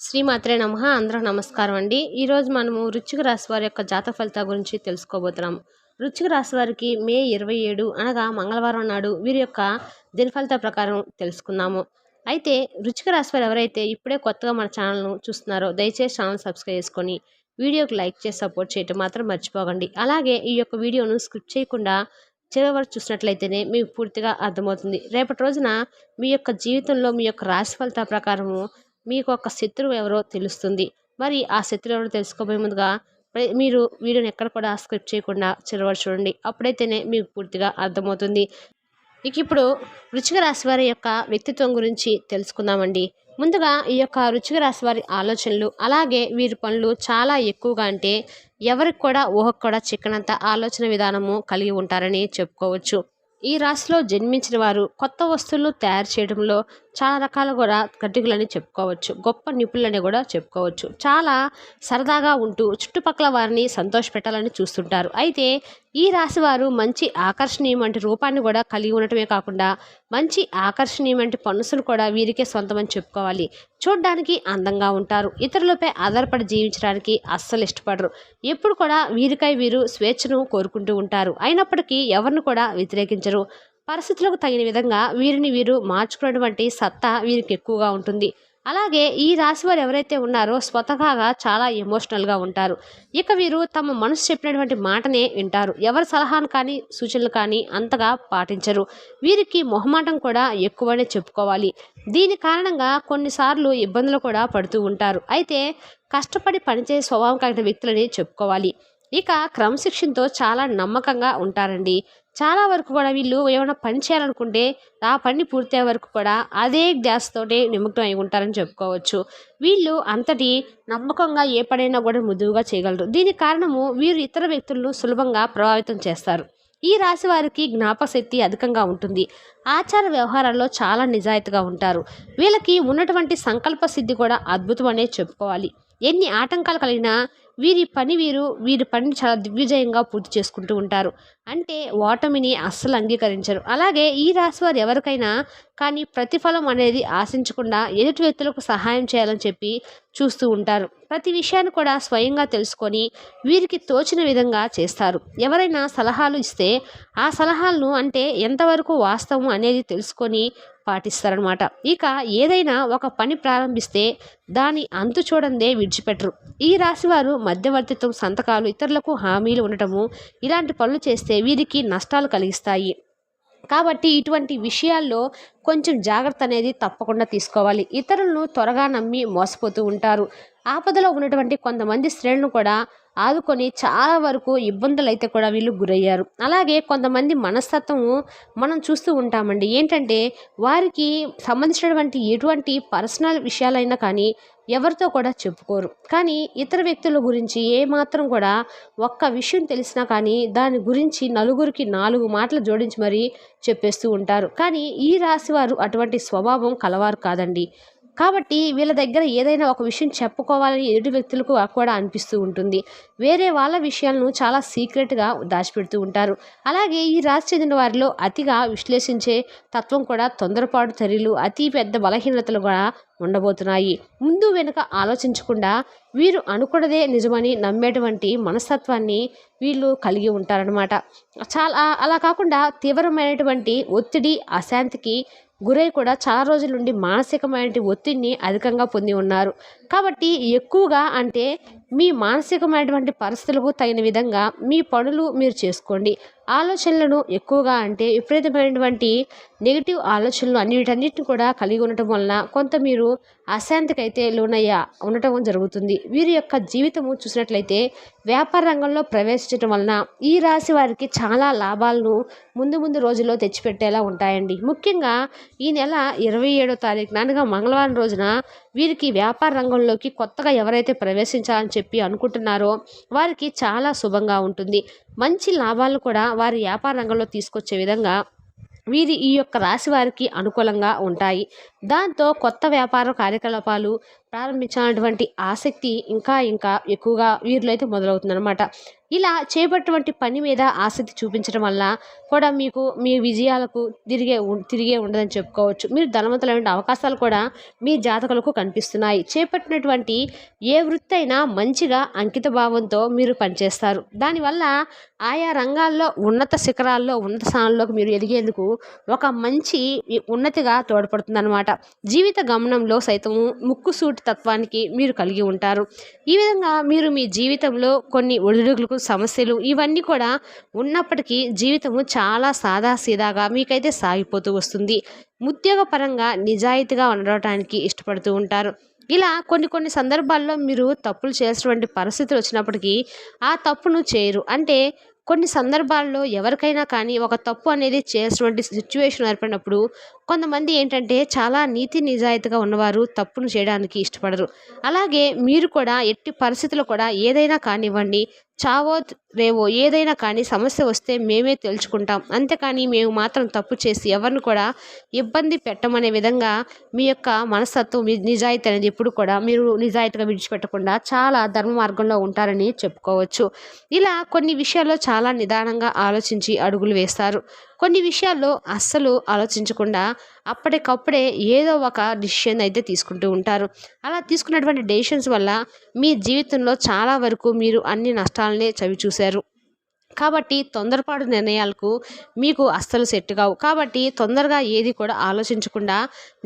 శ్రీమాత్రే నమ అందరూ నమస్కారం అండి. ఈరోజు మనము రుచిక రాశి వారి యొక్క జాతక ఫలితాల గురించి తెలుసుకోబోతున్నాం. రుచిక రాశి వారికి మే ఇరవై ఏడు అనగా మంగళవారం నాడు వీరి యొక్క దిన ఫలితాల ప్రకారం తెలుసుకుందాము. అయితే రుచిక రాశి వారు ఎవరైతే ఇప్పుడే కొత్తగా మన ఛానల్ను చూస్తున్నారో దయచేసి ఛానల్ సబ్స్క్రైబ్ చేసుకొని వీడియోకి లైక్ చేసి సపోర్ట్ చేయటం మాత్రం మర్చిపోకండి. అలాగే ఈ యొక్క వీడియోను స్క్రిప్ట్ చేయకుండా చివరి వరకు చూసినట్లయితేనే మీకు పూర్తిగా అర్థమవుతుంది. రేపటి రోజున మీ యొక్క జీవితంలో మీ యొక్క రాశి ఫలితాల ప్రకారము మీకు ఒక శత్రువు ఎవరో తెలుస్తుంది. మరి ఆ శత్రువు ఎవరో తెలుసుకోబోయే ముందుగా మీరు వీడియోని ఎక్కడ కూడా స్క్రిప్ట్ చేయకుండా చివరి చూడండి. అప్పుడైతేనే మీకు పూర్తిగా అర్థమవుతుంది. ఇక ఇప్పుడు వృచ్చిక రాశి వారి యొక్క వ్యక్తిత్వం గురించి తెలుసుకుందామండి. ముందుగా ఈ యొక్క రుచిక రాశి వారి ఆలోచనలు అలాగే వీరి పనులు చాలా ఎక్కువగా అంటే ఎవరికి కూడా ఊహకు కూడా చిక్కనంత ఆలోచన విధానము కలిగి ఉంటారని చెప్పుకోవచ్చు. ఈ రాశిలో జన్మించిన వారు కొత్త వస్తువులను తయారు చేయడంలో చాలా రకాలు కూడా కటికులని చెప్పుకోవచ్చు. గొప్ప నిపుణులని కూడా చెప్పుకోవచ్చు. చాలా సరదాగా ఉంటూ చుట్టుపక్కల వారిని సంతోష పెట్టాలని చూస్తుంటారు. అయితే ఈ రాశి వారు మంచి ఆకర్షణీయమంటి రూపాన్ని కూడా కలిగి ఉండటమే కాకుండా మంచి ఆకర్షణీయమంటి పనుసులు కూడా వీరికే సొంతమని చెప్పుకోవాలి. చూడ్డానికి అందంగా ఉంటారు. ఇతరులపై ఆధారపడి జీవించడానికి అస్సలు ఇష్టపడరు. ఎప్పుడు కూడా వీరికై వీరు స్వేచ్ఛను కోరుకుంటూ ఉంటారు. అయినప్పటికీ ఎవరిని కూడా వ్యతిరేకించరు. పరిస్థితులకు తగిన విధంగా వీరిని వీరు మార్చుకున్నటువంటి సత్తా వీరికి ఎక్కువగా ఉంటుంది. అలాగే ఈ రాశి వారు ఎవరైతే ఉన్నారో స్వతహాగా చాలా ఎమోషనల్గా ఉంటారు. ఇక వీరు తమ మనసు చెప్పినటువంటి మాటనే వింటారు. ఎవరి సలహాను కానీ సూచనలు కానీ అంతగా పాటించరు. వీరికి మొహమాటం కూడా ఎక్కువనే చెప్పుకోవాలి. దీని కారణంగా కొన్నిసార్లు ఇబ్బందులు కూడా పడుతూ ఉంటారు. అయితే కష్టపడి పనిచేసే స్వభావం కలిగిన వ్యక్తులని చెప్పుకోవాలి. ఇక క్రమశిక్షణతో చాలా నమ్మకంగా ఉంటారండి. చాలా వరకు కూడా వీళ్ళు ఏమైనా పని చేయాలనుకుంటే ఆ పని పూర్తయ్యే వరకు కూడా అదే ధ్యాసతోనే నిమగ్నం అయి ఉంటారని చెప్పుకోవచ్చు. వీళ్ళు అంతటి నమ్మకంగా ఏ పనైనా కూడా మృదువుగా చేయగలరు. దీనికి కారణము వీరు ఇతర వ్యక్తులను సులభంగా ప్రభావితం చేస్తారు. ఈ రాశి వారికి జ్ఞాపకశక్తి అధికంగా ఉంటుంది. ఆచార వ్యవహారాల్లో చాలా నిజాయితీగా ఉంటారు. వీళ్ళకి ఉన్నటువంటి సంకల్ప సిద్ధి కూడా అద్భుతం అనే చెప్పుకోవాలి. ఎన్ని ఆటంకాలు కలిగినా వీరి పని వీరు వీరి పనిని చాలా దిగ్విజయంగా పూర్తి చేసుకుంటూ ఉంటారు. అంటే ఓటమిని అస్సలు అంగీకరించరు. అలాగే ఈ రాశి వారు ఎవరికైనా కానీ ప్రతిఫలం అనేది ఆశించకుండా ఎదుటి వ్యక్తులకు సహాయం చేయాలని చెప్పి చూస్తూ ఉంటారు. ప్రతి విషయాన్ని కూడా స్వయంగా తెలుసుకొని వీరికి తోచిన విధంగా చేస్తారు. ఎవరైనా సలహాలు ఇస్తే ఆ సలహాలను అంటే ఎంతవరకు వాస్తవం అనేది తెలుసుకొని పాటిస్తారనమాట ఇక ఏదైనా ఒక పని ప్రారంభిస్తే దాని అంతు చూడందే విడిచిపెట్టరు. ఈ రాశివారు మధ్యవర్తిత్వం సంతకాలు ఇతరులకు హామీలు ఉండటము ఇలాంటి పనులు చేస్తే వీరికి నష్టాలు కలిగిస్తాయి. కాబట్టి ఇటువంటి విషయాల్లో కొంచెం జాగ్రత్త అనేది తప్పకుండా తీసుకోవాలి. ఇతరులను త్వరగా నమ్మి మోసపోతూ ఉంటారు. ఆపదలో ఉన్నటువంటి కొంతమంది స్త్రీలను కూడా ఆదుకొని చాలా వరకు ఇబ్బందులు అయితే కూడా వీళ్ళు గురయ్యారు. అలాగే కొంతమంది మనస్తత్వము మనం చూస్తూ ఉంటామండి. ఏంటంటే వారికి సంబంధించినటువంటి ఎటువంటి పర్సనల్ విషయాలైనా కానీ ఎవరితో కూడా చెప్పుకోరు. కానీ ఇతర వ్యక్తుల గురించి ఏమాత్రం కూడా ఒక్క విషయం తెలిసినా కానీ దాని గురించి నలుగురికి నాలుగు మాటలు జోడించి మరీ చెప్పేస్తూ ఉంటారు. కానీ ఈ రాశి వారు అటువంటి స్వభావం కలవారు కాదండి. కాబట్టి వీళ్ళ దగ్గర ఏదైనా ఒక విషయం చెప్పుకోవాలని ఎదుటి వ్యక్తులకు కూడా అనిపిస్తూ ఉంటుంది. వేరే వాళ్ళ విషయాలను చాలా సీక్రెట్గా దాచిపెడుతూ ఉంటారు. అలాగే ఈ రాశి చెందిన వారిలో అతిగా విశ్లేషించే తత్వం కూడా తొందరపాటు చర్యలు అతి పెద్ద బలహీనతలు కూడా ఉండబోతున్నాయి. ముందు వెనుక ఆలోచించకుండా వీరు అనుకున్నదే నిజమని నమ్మేటువంటి మనస్తత్వాన్ని వీళ్ళు కలిగి ఉంటారనమాట చాలా అలా కాకుండా తీవ్రమైనటువంటి ఒత్తిడి అశాంతికి గురై కూడా చాలా రోజుల నుండి మానసికమైన ఒత్తిడిని అధికంగా పొంది ఉన్నారు. కాబట్టి ఎక్కువగా అంటే మీ మానసికమైనటువంటి పరిస్థితులకు తగిన విధంగా మీ పనులు మీరు చేసుకోండి. ఆలోచనలను ఎక్కువగా అంటే విపరీతమైనటువంటి నెగిటివ్ ఆలోచనలు అన్నిటన్నిటిని కూడా కలిగి ఉండటం వలన కొంత మీరు అశాంతికి అయితే లోనయ్యా ఉండటం జరుగుతుంది. వీరి యొక్క జీవితము చూసినట్లయితే వ్యాపార రంగంలో ప్రవేశించడం వలన ఈ రాశి వారికి చాలా లాభాలను ముందు ముందు రోజుల్లో తెచ్చిపెట్టేలా ఉంటాయండి. ముఖ్యంగా ఈ నెల ఇరవై ఏడో తారీఖు అనగా మంగళవారం రోజున వీరికి వ్యాపార రంగంలో రంగంలోకి కొత్తగా ఎవరైతే ప్రవేశించాలని చెప్పి అనుకుంటున్నారో వారికి చాలా శుభంగా ఉంటుంది. మంచి లాభాలను కూడా వారి వ్యాపార రంగంలో తీసుకొచ్చే విధంగా వీరి ఈ యొక్క రాశి వారికి అనుకూలంగా ఉంటాయి. దాంతో కొత్త వ్యాపార కార్యకలాపాలు ప్రారంభించాలన్నటువంటి ఆసక్తి ఇంకా ఇంకా ఎక్కువగా వీరిలో అయితే మొదలవుతుందన్నమాట. ఇలా చేపట్టినటువంటి పని మీద ఆసక్తి చూపించడం వల్ల కూడా మీకు మీ విజయాలకు తిరిగే తిరిగే ఉండదని చెప్పుకోవచ్చు. మీరు ధనవంతులైన అవకాశాలు కూడా మీ జాతకులకు కనిపిస్తున్నాయి. చేపట్టినటువంటి ఏ వృత్తి అయినా మంచిగా అంకిత భావంతో మీరు పనిచేస్తారు. దానివల్ల ఆయా రంగాల్లో ఉన్నత శిఖరాల్లో ఉన్నత స్థానంలోకి మీరు ఎదిగేందుకు ఒక మంచి ఉన్నతిగా తోడ్పడుతుందన్నమాట. జీవిత గమనంలో సైతము ముక్కుసూటి తత్వానికి మీరు కలిగి ఉంటారు. ఈ విధంగా మీరు మీ జీవితంలో కొన్ని ఒడిదుడుకులకు సమస్యలు ఇవన్నీ కూడా ఉన్నప్పటికీ జీవితము చాలా సాదాసీదాగా మీకైతే సాగిపోతూ వస్తుంది. ఉద్యోగపరంగా నిజాయితీగా ఉండటానికి ఇష్టపడుతూ ఉంటారు. ఇలా కొన్ని కొన్ని సందర్భాల్లో మీరు తప్పులు చేసినటువంటి పరిస్థితులు వచ్చినప్పటికీ ఆ తప్పును చేయరు. అంటే కొన్ని సందర్భాల్లో ఎవరికైనా కానీ ఒక తప్పు అనేది చేసినటువంటి సిచ్యువేషన్ ఏర్పడినప్పుడు కొంతమంది ఏంటంటే చాలా నీతి నిజాయితీగా ఉన్నవారు తప్పును చేయడానికి ఇష్టపడరు. అలాగే మీరు కూడా ఎట్టి పరిస్థితుల్లో కూడా ఏదైనా కానివ్వండి చావో రేవో ఏదైనా కానీ సమస్య వస్తే మేమే తెలుసుకుంటాం. అంతేకాని మేము మాత్రం తప్పు చేసి ఎవరిని కూడా ఇబ్బంది పెట్టమనే విధంగా మీ యొక్క మనస్తత్వం మీ నిజాయితీ అనేది ఎప్పుడు కూడా మీరు నిజాయితీగా విడిచిపెట్టకుండా చాలా ధర్మ మార్గంలో ఉంటారని చెప్పుకోవచ్చు. ఇలా కొన్ని విషయాల్లో చాలా నిదానంగా ఆలోచించి అడుగులు వేస్తారు. కొన్ని విషయాల్లో అస్సలు ఆలోచించకుండా అప్పటికప్పుడే ఏదో ఒక డిసిషన్ అయితే తీసుకుంటూ ఉంటారు. అలా తీసుకున్నటువంటి డెసిషన్స్ వల్ల మీ జీవితంలో చాలా వరకు మీరు అన్ని నష్టాలనే చవి చూశారు. కాబట్టి తొందరపాటు నిర్ణయాలకు మీకు అస్సలు సెట్ కావు. కాబట్టి తొందరగా ఏది కూడా ఆలోచించకుండా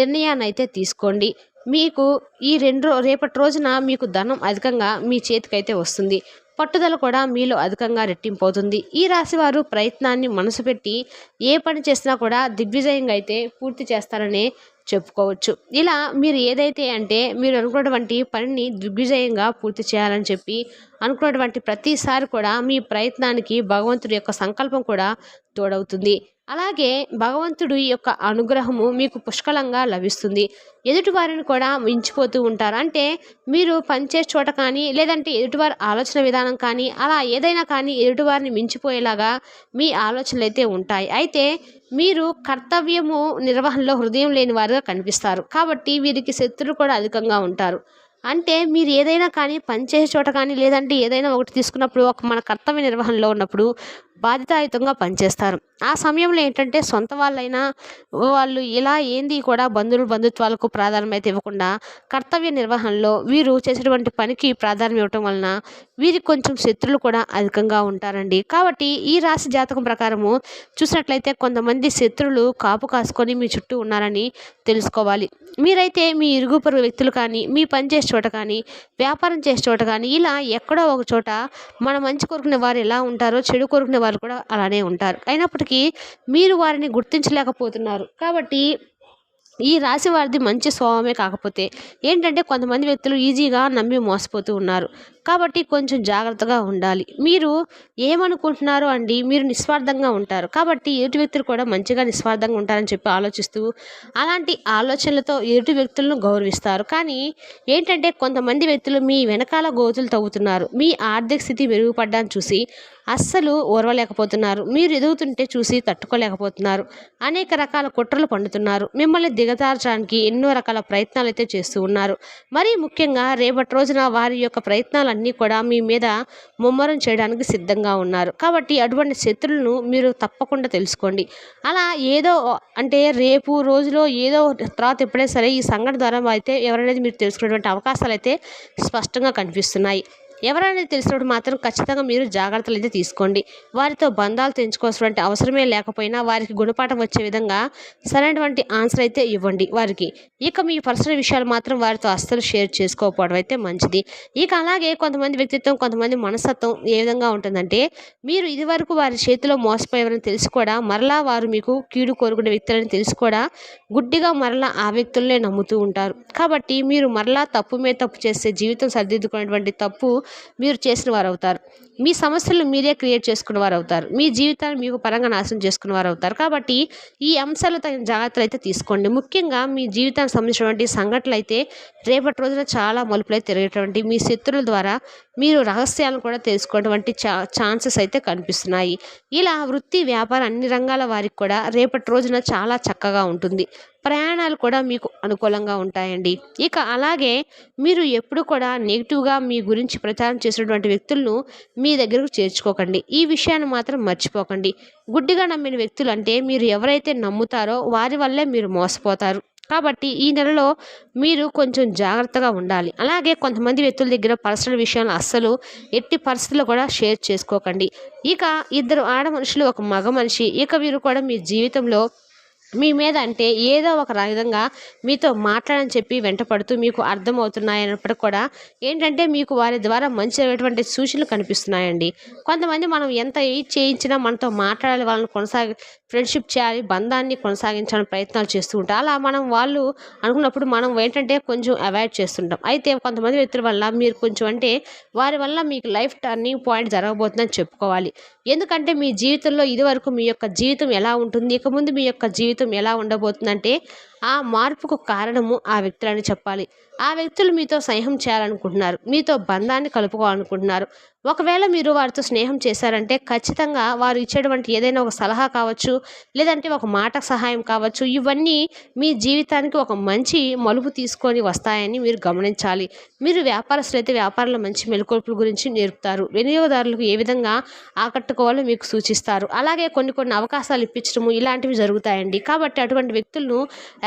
నిర్ణయాన్ని అయితే తీసుకోండి. మీకు ఈ రెండు రేపటి రోజున మీకు ధనం అధికంగా మీ చేతికైతే వస్తుంది. పట్టుదల కూడా మీలో అధికంగా రెట్టింపు అవుతుంది ఈ రాశి వారు ప్రయత్నాన్ని మనసు పెట్టి ఏ పని చేసినా కూడా దిగ్విజయంగా అయితే పూర్తి చేస్తారనే చెప్పుకోవచ్చు. ఇలా మీరు ఏదైతే అంటే మీరు అనుకున్నటువంటి పనిని దిగ్విజయంగా పూర్తి చేయాలని చెప్పి అనుకున్నటువంటి ప్రతిసారి కూడా మీ ప్రయత్నానికి భగవంతుడి యొక్క సంకల్పం కూడా తోడవుతుంది. అలాగే భగవంతుడి యొక్క అనుగ్రహము మీకు పుష్కలంగా లభిస్తుంది. ఎదుటివారిని కూడా మించిపోతూ ఉంటారు? అంటే మీరు పనిచేసే చోట కానీ లేదంటే ఎదుటివారి ఆలోచన విధానం కానీ అలా ఏదైనా కానీ ఎదుటివారిని మించిపోయేలాగా మీ ఆలోచనలు అయితే ఉంటాయి. అయితే మీరు కర్తవ్యము నిర్వహణలో హృదయం లేని వారుగా కనిపిస్తారు. కాబట్టి వీరికి శత్రులు కూడా అధికంగా ఉంటారు. అంటే మీరు ఏదైనా కానీ పనిచేసే చోట కానీ లేదంటే ఏదైనా ఒకటి తీసుకున్నప్పుడు ఒక మన కర్తవ్య నిర్వహణలో ఉన్నప్పుడు బాధ్యతాయుతంగా పనిచేస్తారు. ఆ సమయంలో ఏంటంటే సొంత వాళ్ళైనా వాళ్ళు ఇలా ఏంది కూడా బంధువులు బంధుత్వాలకు ప్రాధాన్యత ఇవ్వకుండా కర్తవ్య నిర్వహణలో వీరు చేసేటువంటి పనికి ప్రాధాన్యం ఇవ్వటం వలన వీరికి కొంచెం శత్రులు కూడా అధికంగా ఉంటారండి. కాబట్టి ఈ రాశి జాతకం ప్రకారము చూసినట్లయితే కొంతమంది శత్రులు కాపు కాసుకొని మీ చుట్టూ ఉన్నారని తెలుసుకోవాలి. మీరైతే మీ ఇరుగు పొరుగు వ్యక్తులు కానీ మీ పని చేసే చోట కానీ వ్యాపారం చేసే చోట కానీ ఇలా ఎక్కడో ఒక చోట మన మంచి కోరుకునే వారు ఎలా ఉంటారో చెడు కోరుకునే వారు కూడా అలానే ఉంటారు. అయినప్పటికీ మీరు వారిని గుర్తించలేకపోతున్నారు. కాబట్టి ఈ రాశి వారిది మంచి స్వభావమే కాకపోతే ఏంటంటే కొంతమంది వ్యక్తులు ఈజీగా నమ్మి మోసపోతూ ఉన్నారు. కాబట్టి కొంచెం జాగ్రత్తగా ఉండాలి. మీరు ఏమనుకుంటున్నారో అండి మీరు నిస్వార్థంగా ఉంటారు. కాబట్టి ఎదుటి వ్యక్తులు కూడా మంచిగా నిస్వార్థంగా ఉంటారని చెప్పి ఆలోచిస్తూ అలాంటి ఆలోచనలతో ఎదుటి వ్యక్తులను గౌరవిస్తారు. కానీ ఏంటంటే కొంతమంది వ్యక్తులు మీ వెనకాల గోతులు తవ్వుతున్నారు. మీ ఆర్థిక స్థితి మెరుగుపడ్డాన్ని చూసి అస్సలు ఓర్వలేకపోతున్నారు. మీరు ఎదుగుతుంటే చూసి తట్టుకోలేకపోతున్నారు. అనేక రకాల కుట్రలు పండుతున్నారు. మిమ్మల్ని దిగజార్చడానికి ఎన్నో రకాల ప్రయత్నాలు అయితే చేస్తూ ఉన్నారు. మరీ ముఖ్యంగా రేపటి రోజున వారి యొక్క ప్రయత్నాలన్నీ కూడా మీ మీద ముమ్మరం చేయడానికి సిద్ధంగా ఉన్నారు. కాబట్టి అటువంటి శత్రులను మీరు తప్పకుండా తెలుసుకోండి. అలా ఏదో అంటే రేపు రోజులో ఏదో తర్వాత ఎప్పుడైనా సరే ఈ సంఘటన ద్వారా అయితే ఎవరనేది మీరు తెలుసుకునేటువంటి అవకాశాలు అయితే స్పష్టంగా కనిపిస్తున్నాయి. ఎవరనేది తెలిసినప్పుడు మాత్రం ఖచ్చితంగా మీరు జాగ్రత్తలు అయితే తీసుకోండి. వారితో బంధాలు తెంచుకోవాల్సినటువంటి అవసరమే లేకపోయినా వారికి గుణపాఠం వచ్చే విధంగా సరైనటువంటి ఆన్సర్ అయితే ఇవ్వండి వారికి. ఇక మీ పర్సనల్ విషయాలు మాత్రం వారితో అస్సలు షేర్ చేసుకోకపోవడం అయితే మంచిది. ఇక అలాగే కొంతమంది వ్యక్తిత్వం కొంతమంది మనస్తత్వం ఏ విధంగా ఉంటుందంటే మీరు ఇదివరకు వారి చేతిలో మోసపోయేవారని తెలిసి కూడా మరలా వారు మీకు కీడు కోరుకునే వ్యక్తులని తెలిసి కూడా గుడ్డిగా మరలా ఆ వ్యక్తులనే నమ్ముతూ ఉంటారు. కాబట్టి మీరు మరలా తప్పు మీద తప్పు చేస్తే జీవితం సరిదిద్దుకునేటువంటి తప్పు మీరు చేసిన వారు అవుతారు మీ సమస్యలను మీరే క్రియేట్ చేసుకున్న వారు అవుతారు మీ జీవితాన్ని మీకు పరంగా నాశనం చేసుకున్న వారు అవుతారు కాబట్టి ఈ అంశాలు తగిన జాగ్రత్తలు అయితే తీసుకోండి. ముఖ్యంగా మీ జీవితానికి సంబంధించినటువంటి సంఘటనలు అయితే రేపటి రోజున చాలా మలుపులు అయితే తిరిగేటువంటి మీ శత్రువుల ద్వారా మీరు రహస్యాలను కూడా తెలుసుకునేటువంటి చా ఛాన్సెస్ అయితే కనిపిస్తున్నాయి. ఇలా వృత్తి వ్యాపారం అన్ని రంగాల వారికి కూడా రేపటి రోజున చాలా చక్కగా ఉంటుంది. ప్రయాణాలు కూడా మీకు అనుకూలంగా ఉంటాయండి. ఇక అలాగే మీరు ఎప్పుడు కూడా నెగిటివ్గా మీ గురించి ప్రచారం చేసినటువంటి వ్యక్తులను మీ దగ్గరకు చేర్చుకోకండి. ఈ విషయాన్ని మాత్రం మర్చిపోకండి. గుడ్డిగా నమ్మిన వ్యక్తులు అంటే మీరు ఎవరైతే నమ్ముతారో వారి వల్లే మీరు మోసపోతారు. కాబట్టి ఈ నెలలో మీరు కొంచెం జాగ్రత్తగా ఉండాలి. అలాగే కొంతమంది వ్యక్తుల దగ్గర పర్సనల్ విషయాలు అస్సలు ఎట్టి పరిస్థితుల్లో కూడా షేర్ చేసుకోకండి. ఇక ఇద్దరు ఆడ మనుషులు ఒక మగ మనిషి ఇక వీరు కూడా మీ జీవితంలో మీ మీద అంటే ఏదో ఒక విధంగా మీతో మాట్లాడని చెప్పి వెంటపడుతూ మీకు అర్థమవుతున్నాయన్నప్పటికి కూడా ఏంటంటే మీకు వారి ద్వారా మంచిటువంటి సూచనలు కనిపిస్తున్నాయండి. కొంతమంది మనం ఎంత ఏజ్ చేయించినా మనతో మాట్లాడాలి వాళ్ళని కొనసాగి ఫ్రెండ్షిప్ చేయాలి బంధాన్ని కొనసాగించాలని ప్రయత్నాలు చేస్తూ ఉంటాం అలా మనం వాళ్ళు అనుకున్నప్పుడు మనం ఏంటంటే కొంచెం అవాయిడ్ చేస్తుంటాం. అయితే కొంతమంది వ్యక్తుల వల్ల మీరు కొంచెం అంటే వారి వల్ల మీకు లైఫ్ టర్నింగ్ పాయింట్ జరగబోతుందని చెప్పుకోవాలి. ఎందుకంటే మీ జీవితంలో ఇదివరకు మీ యొక్క జీవితం ఎలా ఉంటుంది? ఇక ముందు మీ యొక్క జీవితం ఎలా ఉండబోతుందంటే ఆ మార్పుకు కారణము ఆ వ్యక్తులని చెప్పాలి. ఆ వ్యక్తులు మీతో స్నేహం చేయాలనుకుంటున్నారు. మీతో బంధాన్ని కలుపుకోవాలనుకుంటున్నారు. ఒకవేళ మీరు వారితో స్నేహం చేశారంటే ఖచ్చితంగా వారు ఇచ్చేటువంటి ఏదైనా ఒక సలహా కావచ్చు లేదంటే ఒక మాట సహాయం కావచ్చు ఇవన్నీ మీ జీవితానికి ఒక మంచి మలుపు తీసుకొని వస్తాయని మీరు గమనించాలి. మీరు వ్యాపారస్తులు అయితే వ్యాపారంలో మంచి మెలకొల్పుల గురించి నేర్పుతారు. వినియోగదారులకు ఏ విధంగా ఆకట్టుకోవాలో మీకు సూచిస్తారు. అలాగే కొన్ని కొన్ని అవకాశాలు ఇప్పించడము ఇలాంటివి జరుగుతాయండి. కాబట్టి అటువంటి వ్యక్తులను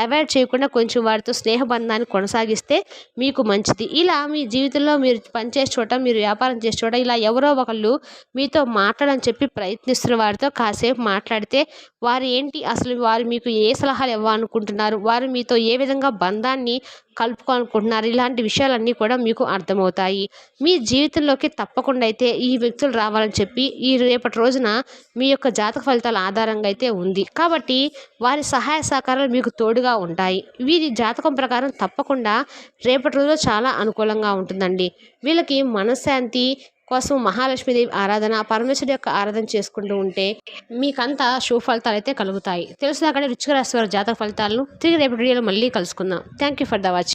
అవాయిడ్ చేయకుండా కొంచెం వారితో స్నేహబంధాన్ని కొనసాగిస్తే మీకు మంచిది. ఇలా మీ జీవితంలో మీరు పనిచేసే చోట మీరు వ్యాపారం చేసే చోట ఇలా ఎవరో ఒకళ్ళు మీతో మాట్లాడని చెప్పి ప్రయత్నిస్తున్న వారితో కాసేపు మాట్లాడితే వారు ఏంటి అసలు వారు మీకు ఏ సలహాలు ఇవ్వాలనుకుంటున్నారు? వారు మీతో ఏ విధంగా బంధాన్ని కలుపుకోవాలనుకుంటున్నారు? ఇలాంటి విషయాలన్నీ కూడా మీకు అర్థమవుతాయి. మీ జీవితంలోకి తప్పకుండా అయితే ఈ వ్యక్తులు రావాలని చెప్పి ఈ రేపటి రోజున మీ యొక్క జాతక ఫలితాల ఆధారంగా అయితే ఉంది. కాబట్టి వారి సహాయ సహకారాలు మీకు తోడుగా ఉంటాయి. వీరి జాతకం ప్రకారం తప్పకుండా రేపటి రోజులో చాలా అనుకూలంగా ఉంటుందండి. వీళ్ళకి మనశ్శాంతి కోసం మహాలక్ష్మీదేవి ఆరాధన పరమేశ్వరి యొక్క ఆరాధన చేసుకుంటూ ఉంటే మీకంతా శుభ ఫలితాలు అయితే కలుగుతాయి. తెలుసు అక్కడ రుచికరాశి వారి జాతక ఫలితాలను తిరిగి రేపు వీడియోలో మళ్ళీ కలుసుకుందాం. Thank you for the watching